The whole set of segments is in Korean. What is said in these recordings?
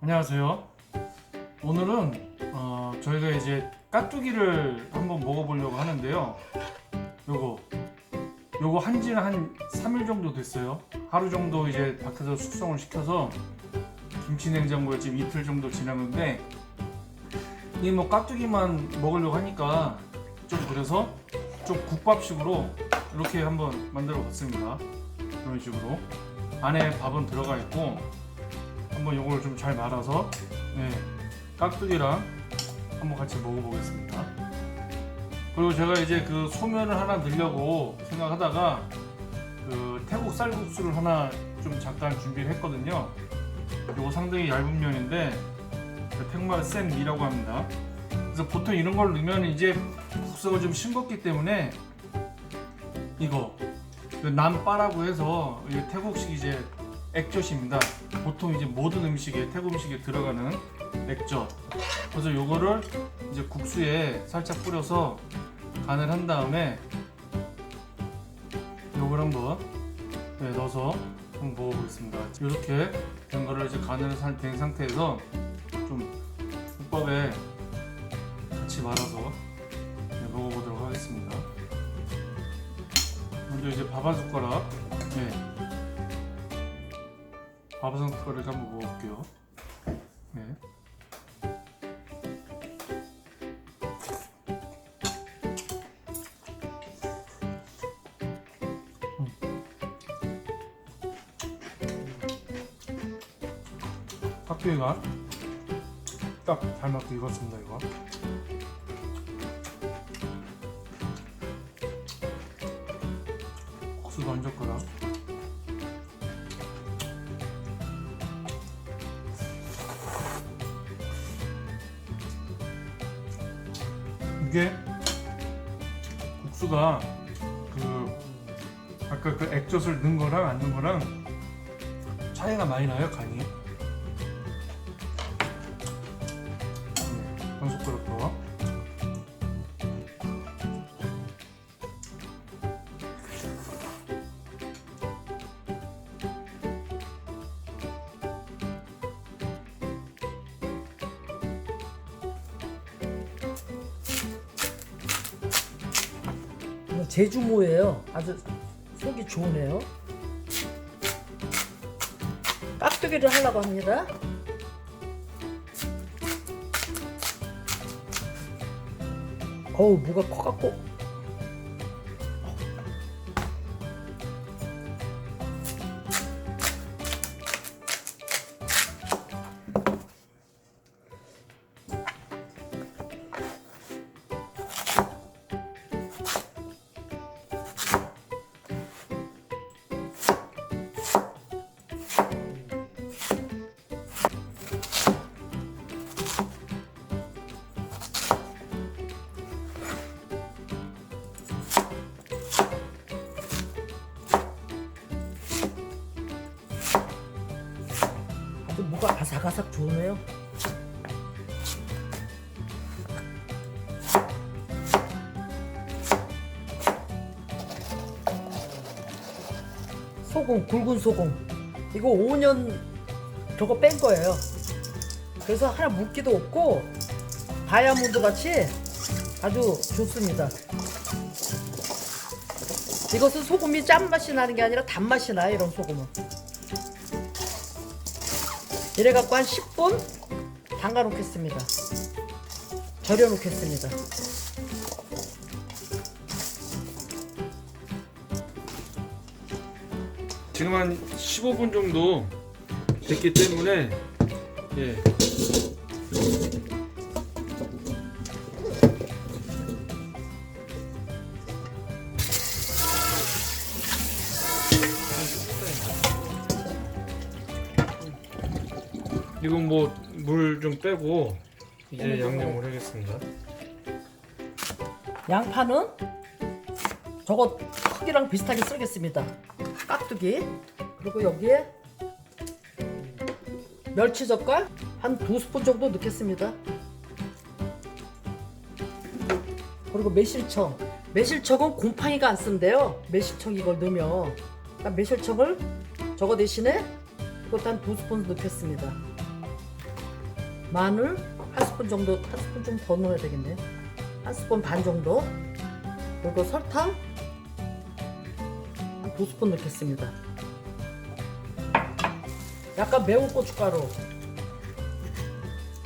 안녕하세요. 오늘은 어, 저희가 이제 깍두기를 한번 먹어보려고 하는데요. 요거 요거 한지는 한 3일 정도 됐어요. 하루 정도 이제 밖에서 숙성을 시켜서 김치 냉장고에 지금 이틀 정도 지났는데 이 뭐 깍두기만 먹으려고 하니까 좀 그래서 좀 국밥식으로 이렇게 한번 만들어 봤습니다. 이런 식으로 안에 밥은 들어가 있고 한번 요걸 좀 잘 말아서 네, 깍두기랑 한번 같이 먹어보겠습니다. 그리고 제가 이제 그 소면을 하나 넣으려고 생각하다가 그 태국 쌀국수를 하나 좀 잠깐 준비를 했거든요. 요거 상당히 얇은 면인데 백말 쌤이라고 합니다. 그래서 보통 이런 걸 넣으면 이제 국수가 좀 싱겁기 때문에 이거 그 남빠라고 해서 태국식 이제 액젓입니다. 보통 이제 모든 음식에 태국 음식에 들어가는 액젓. 그래서 요거를 이제 국수에 살짝 뿌려서 간을 한 다음에 요걸 한번 네, 넣어서 한번 먹어보겠습니다. 이렇게 된 거를 이제 간을 산- 된 상태에서 좀 국밥에 같이 말아서 네, 먹어보도록 하겠습니다. 먼저 이제 밥 한 숟가락. 네. 밥한 숟가락 한번 먹어볼게요. 네. 깍두기가 딱잘 맞게 익었습니다 이거. 국수도 한 젓가락. 이게 국수가 그 아까 그 액젓을 넣은 거랑 안 넣은 거랑 차이가 많이 나요 간이. 제주모예요. 아주 속이 좋으네요. 깍두기를 하려고 합니다. 어우, 무가 커갖고. 무가 아삭아삭 좋으네요. 소금, 굵은 소금. 이거 5년 저거 뺀 거예요. 그래서 하나 묻기도 없고 다이아몬드 같이 아주 좋습니다. 이것은 소금이 짠맛이 나는 게 아니라 단맛이 나요, 이런 소금은. 이래 갖고 한 10분 담가 놓겠습니다. 절여 놓겠습니다. 지금 한 15분 정도 됐기 때문에 예. 이건 뭐 물 좀 빼고 이제 양념을 하겠습니다. 양파는 저거 크기랑 비슷하게 썰겠습니다. 깍두기 그리고 여기에 멸치 젓갈 한 두 스푼 정도 넣겠습니다. 그리고 매실청 매실청은 곰팡이가 안 쓴대요. 매실청 이걸 넣으면 그러니까 매실청을 저거 대신에 이것도 한 두 스푼 넣겠습니다. 마늘 한 스푼 정도 한 스푼 좀 더 넣어야 되겠네. 한 스푼 반 정도. 그리고 설탕 한 두 스푼 넣겠습니다. 약간 매운 고춧가루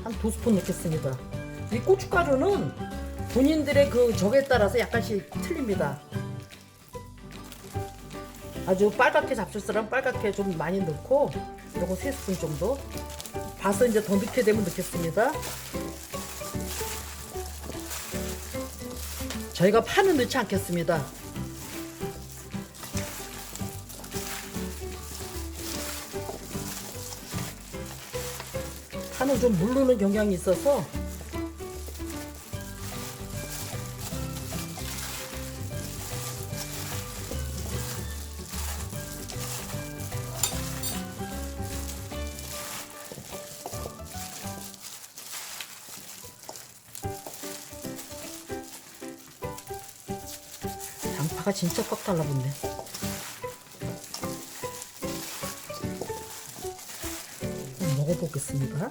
한 두 스푼 넣겠습니다. 이 고춧가루는 본인들의 그 적에 따라서 약간씩 틀립니다. 아주 빨갛게 잡술 사람 빨갛게 좀 많이 넣고 요거 세 스푼 정도 봐서 이제 더 넣게 되면 넣겠습니다. 저희가 파는 넣지 않겠습니다. 파는 좀 물르는 경향이 있어서 양파가 진짜 꽉 달라붙네. 먹어보겠습니다.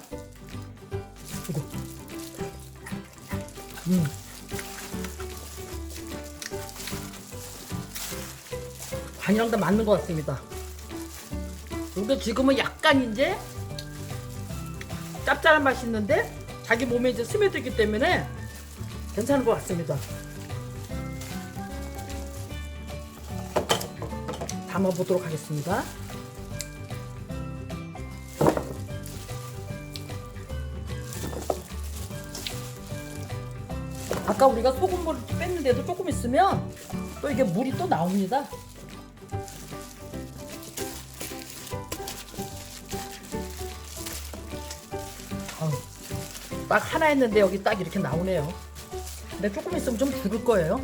이거. 음. 간이랑 다 맞는 것 같습니다. 근데 지금은 약간 이제 짭짤한 맛이 있는데 자기 몸에 이제 스며들기 때문에 괜찮은 것 같습니다. 담아보도록 하겠습니다. 아까 우리가 소금물을 뺐는데도 조금 있으면 또 이게 물이 또 나옵니다. 딱 하나 했는데 여기 딱 이렇게 나오네요. 근데 조금 있으면 좀 죽을 거예요.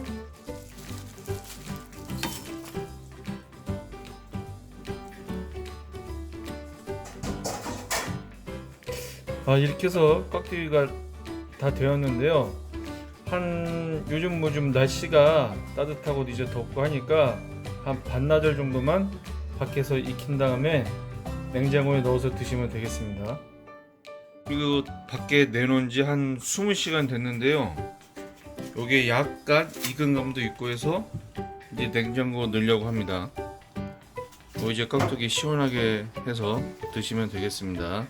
아 이렇게 해서 깍두기가 다 되었는데요. 한 요즘 뭐 좀 날씨가 따뜻하고 이제 덥고 하니까 한 반나절 정도만 밖에서 익힌 다음에 냉장고에 넣어서 드시면 되겠습니다. 그리고 밖에 내놓은 지 한 20시간 됐는데요. 요게 약간 익은 감도 있고 해서 이제 냉장고 넣으려고 합니다. 뭐 이제 깍두기 시원하게 해서 드시면 되겠습니다.